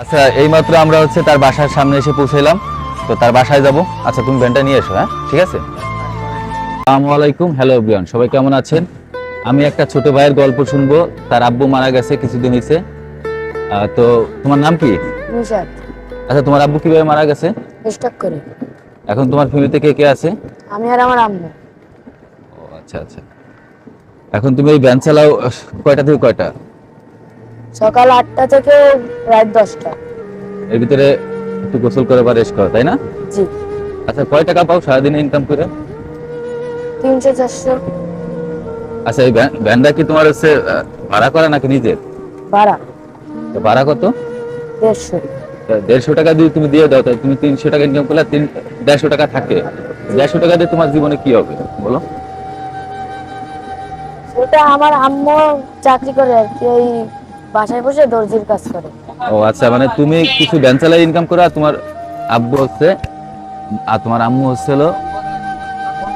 আচ্ছা এইমাত্র আমরা হচ্ছে তার বাসার সামনে এসে পৌঁছাইলাম। তো তার বাসায় যাব। আচ্ছা তুমি ভ্যানটা নিয়ে এসো হ্যাঁ? ঠিক আছে? আসসালামু আলাইকুম। হ্যালো এভরিওয়ান সবাই কেমন আছেন? আমি একটা ছোট ভাইয়ের গল্প শুনব। তার আব্বু মারা গেছে কিছুদিন হয়েছে আহ, তো তোমার নাম কি? আচ্ছা তোমার আব্বু কীভাবে মারা গেছে? স্টক করে। এখন তোমার ফ্যামিলিতে কে কে আছে? আমি আর আমার আম্মু। ও আচ্ছা আচ্ছা। এখন তুমি এই ভ্যান চালাও কয়টা থেকে কয়টা? সকাল আটটা থেকে রাত দশটা। এর ভিতরে একটু গোসল করে বা রেস্ট করো তাই না? জি। আচ্ছা কয় টাকা পাও সারাদিনে ইনকাম করে? তিনশো চারশো। আচ্ছা এই ভ্যানটা কি তোমার হচ্ছে ভাড়া করা নাকি নিজের? ভাড়া। তো ভাড়া কত? দেড়শো। দেড়শো টাকা দিয়ে তুমি দিয়ে দাও তুমি তিনশো টাকা ইনকাম করলে তিন দেড়শো টাকা থাকে। দেড়শো টাকা দিয়ে তোমার জীবনে কি হবে বলো? আমার আম্মু চাকরি করে আর কি ওই বাসায় বসে দর্জির কাজ করে। ও আচ্ছা মানে তুমি কিছু ভ্যান চালাই ইনকাম করো আর তোমার আব্বু হচ্ছে আর তোমার আম্মু হচ্ছিল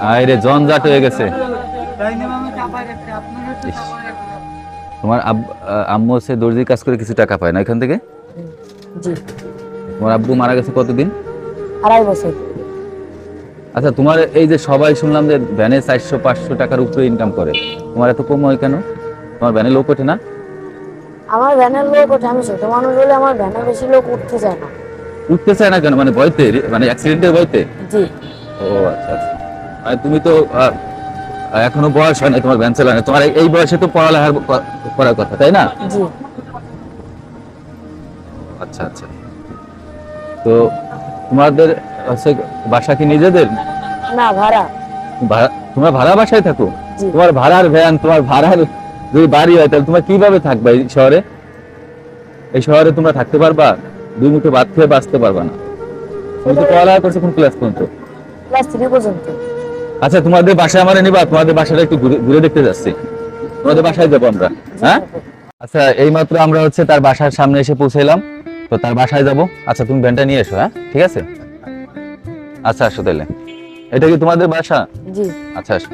আরে জনজাট হয়ে গেছে। তোমার আম্মু হচ্ছে দর্জির কাজ করে কিছু টাকা পায় না এখান থেকে? জি। তোমার আব্বু মারা গেছে কতদিন? আড়াই বছর। আচ্ছা তোমার এই যে সবাই শুনলাম যে ভ্যানে চারশো পাঁচশো টাকার উপরে ইনকাম করে তোমার এত কম হয় কেন? তোমার ভ্যানে লোক ওঠে না? আমার ভ্যানের লোক ওঠে আমি ছোট মানুষ হলে আমার ভ্যানে বেশি লোক উঠতে চায় না। উঠতে চায় না কেন? মানে ভয়তে? মানে অ্যাক্সিডেন্টের ভয়তে? জি। ও আচ্ছা আচ্ছা। মানে তুমি তো এখনও বয়স হয় না তোমার ভ্যান চালানো তোমার এই- বয়সে তো পড়ালেখার ক- করার কথা তাই না? জি। আচ্ছা আচ্ছা। তো তোমাদের বাসা কি নিজেদের? না ভাড়া। তোমরা ভাড়া বাসায় থাকো? তোমার ভাড়ার ভ্যান তোমার ভাড়ার যদি বাড়ি হয় তাহলে তোমার কীভাবে থাকবে এই শহরে? এই শহরে তোমরা থাকতে পারবা? দুই মুঠো ভাত খেয়ে বাঁচতে পারবা না। তুমি তো পড়ালেখা করছ কোন ক্লাস পর্যন্ত? ক্লাস থ্রি পর্যন্ত। আচ্ছা তোমাদের বাসায় আমার নিবা তোমাদের বাসাটা একটু ঘুরে দেখতে যাচ্ছি। তোমাদের বাসায় যাব আমরা হ্যাঁ? আচ্ছা এইমাত্র আমরা হচ্ছে তার বাসার সামনে এসে পৌঁছাইলাম। তো তার বাসায় যাব। আচ্ছা তুমি ভ্যানটা নিয়ে এসো হ্যাঁ? ঠিক আছে? আচ্ছা আসো তাহলে। এটা কি তোমাদের বাসা? জি। আচ্ছা আসো।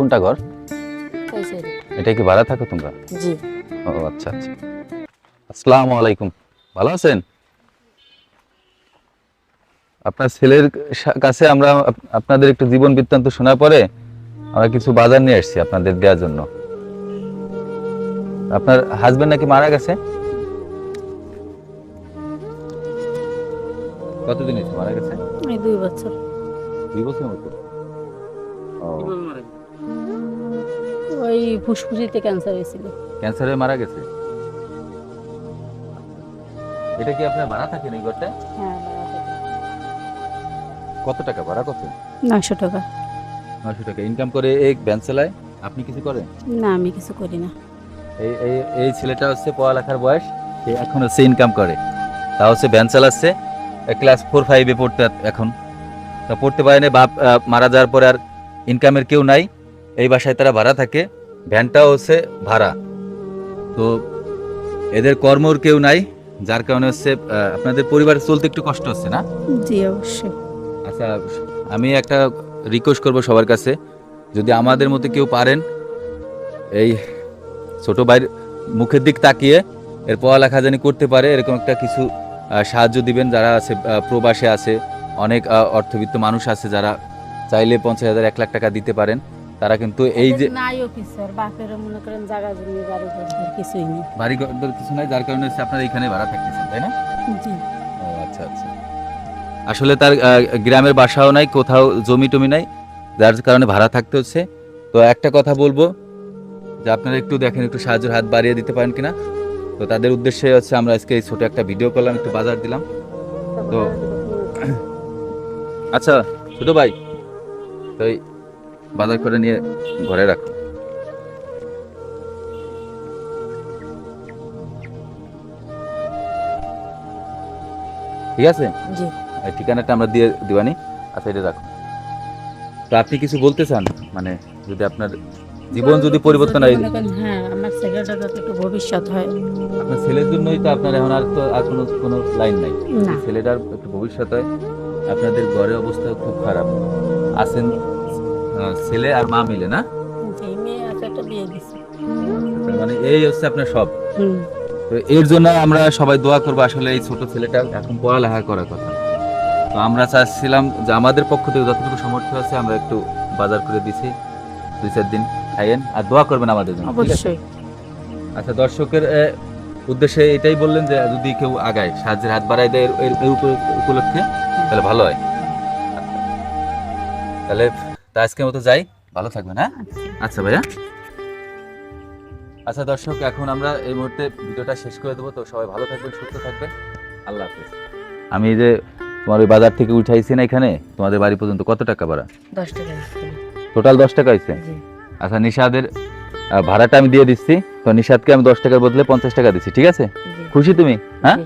কোনটা ঘর? এটা কি ভাড়া থাকো তোমরা? জি। ও আচ্ছা আচ্ছা। আসসালামু আলাইকুম। ভালো আছেন? আপনার ছেলের কাছে আমরা আপনাদের একটু জীবন বৃত্তান্ত শোনার পরে আমরা কিছু বাজার নিয়ে এসেছি আপনাদের দেওয়ার জন্য। আপনার হাজবেন্ড নাকি মারা গেছে? কতদিন হয়েছে মারা গেছে? দুই বছর। দুই বছর মতো ও। ফুসফুসিতে ক্যান্সার হয়েছিল। ক্যান্সার মারা গেছে? এটা কি আপনার ভাড়া থাকেন এই ঘরটা? হ্যাঁ কত টাকা ভাড়া কত? নয়শো টাকা। নয়শো টাকা। ইনকাম করে এই ভ্যান চালায়? আপনি কিছু করেন? না আমি কিছু করি না। এই এই এই ছেলেটা হচ্ছে পড়ালেখার বয়স সে এখন হচ্ছে ইনকাম করে। তা হচ্ছে ভ্যান চালাচ্ছে। ক্লাস ফোর ফাইভে পড়তে এখন। তা পড়তে পারে না বাপ আহ, মারা যাওয়ার পরে আর ইনকামের কেউ নাই। এই বাসায় তারা ভাড়া থাকে। ভ্যানটাও হচ্ছে ভাড়া। তো এদের কর্মর কেউ নাই যার কারণে হচ্ছে আপনাদের পরিবার চলতে একটু কষ্ট হচ্ছে না? জি অবশ্যই। আচ্ছা আমি একটা রিকোয়েস্ট করব সবার কাছে। যদি আমাদের মতো কেউ পারেন এই ছোট ভাইয়ের মুখের দিক তাকিয়ে এর পড়ালেখা জানি করতে পারে এরকম একটা কিছু সাহায্য দিবেন যারা আছে প্রবাসে আছে অনেক অর্থবিত্ত মানুষ আছে যারা চাইলে পঞ্চাশ হাজার এক লাখ টাকা দিতে পারেন। তারা কিন্তু এই যে আর বাপেরও মনে করেন জায়গা জমি বাড়ি ঘর কিছুই নেই। বাড়ি ঘর কিছু নাই যার কারণে হচ্ছে আপনারা এখানে ভাড়া থাকতেছেন তাই না? জি। ও আচ্ছা আচ্ছা। আসলে তার গ্রামের বাসাও নাই কোথাও জমি টমি নাই যার কারণে ভাড়া থাকতে হচ্ছে। তো একটা কথা বলব যে আপনারা একটু দেখেন একটু সাহায্যের হাত বাড়িয়ে দিতে পারেন কিনা। তো তাদের উদ্দেশ্যে হচ্ছে আমরা আজকে এই ছোট একটা ভিডিও করলাম একটু বাজার দিলাম। তো আচ্ছা ছোট ভাই তো বাজার করে নিয়ে ঘরে রাখো। ঠিক আছে? এই ঠিকানাটা আমরা দিয়ে দিবানি আচ্ছা এটা রাখো। তো আপনি কিছু বলতে চান? মানে যদি আপনার জীবন যদি পরিবর্তন হয় হ্যাঁ আমার ছেলেটা যাতে একটু ভবিষ্যৎ হয়। আপনার ছেলের জন্যই তো আপনার এখন আর তো আর কোনো কোনো লাইন নাই। ছেলেটার একটু ভবিষ্যৎ হয়। আপনাদের ঘরের অবস্থা খুব খারাপ। আছেন ছেলে আর মা মিলে না? মানে এই হচ্ছে আপনার সব। তো এর জন্য আমরা সবাই দোয়া করব আসলে এই ছোট ছেলেটা এখন পড়ালেখা করার কথা। তো আমরা চাচ্ছিলাম যে আমাদের পক্ষ থেকে যতটুকু সামর্থ্য আছে আমরা একটু বাজার করে দিছি দুই চার দিন খাইয়েন আর দোয়া করবেন আমাদের জন্য। অবশ্যই। আচ্ছা দর্শকের উদ্দেশ্যে এটাই বললেন যে যদি কেউ আগায় সাহায্যের হাত বাড়ায় দেয় এর- এর এর উপ- উপলক্ষে তাহলে ভালো হয়। তাহলে তা আজকের মতো যাই। ভালো থাকবেন হ্যাঁ? আচ্ছা। ভাইয়া। আচ্ছা দর্শক এখন আমরা এই মুহূর্তে ভিডিওটা শেষ করে দেবো। তো সবাই ভালো থাকবেন সুস্থ থাকবেন। আল্লাহ হাফেজ। আমি এই যে তোমার ওই বাজার থেকে উঠাইছি না এখানে তোমাদের বাড়ি পর্যন্ত কত টাকা ভাড়া? দশ টাকা টোটাল দশ টাকা হয়েছে আচ্ছা নিশাদের ভাড়াটা আমি দিয়ে দিচ্ছি। তো নিশাদকে আমি দশ টাকার বদলে পঞ্চাশ টাকা দিচ্ছি ঠিক আছে? খুশি তুমি? হ্যাঁ?